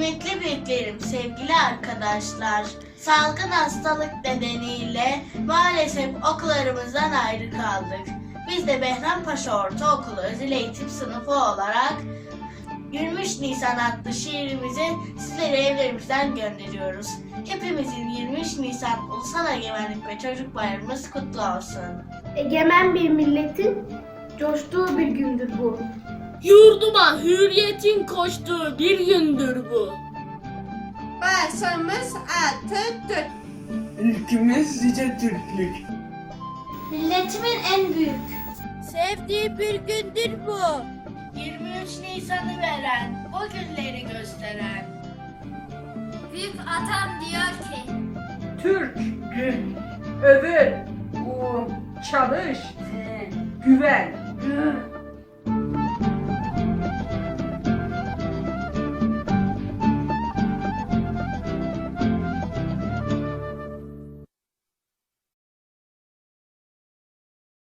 büyüklerim, sevgili arkadaşlar. Salgın hastalık nedeniyle maalesef okullarımızdan ayrı kaldık. Biz de Behrampaşa Ortaokulu Özel Eğitim Sınıfı olarak 23 Nisan adlı şiirimizi sizlere evlerimizden gönderiyoruz. Hepimizin 23 Nisan Ulusal Egemenlik ve Çocuk Bayramımız kutlu olsun. Egemen bir milletin coştuğu bir gündür bu. Yurduma hürriyetin koştuğu bir gündür bu. Başımız Atatürk. Ülkemiz yüce Türklük. Milletimin en büyük. Sevdiği bir gündür bu. 23 Nisan'ı veren, o günleri gösteren. Büyük atam diyor ki. Türk, gün, övün, uğur, çalış, güven,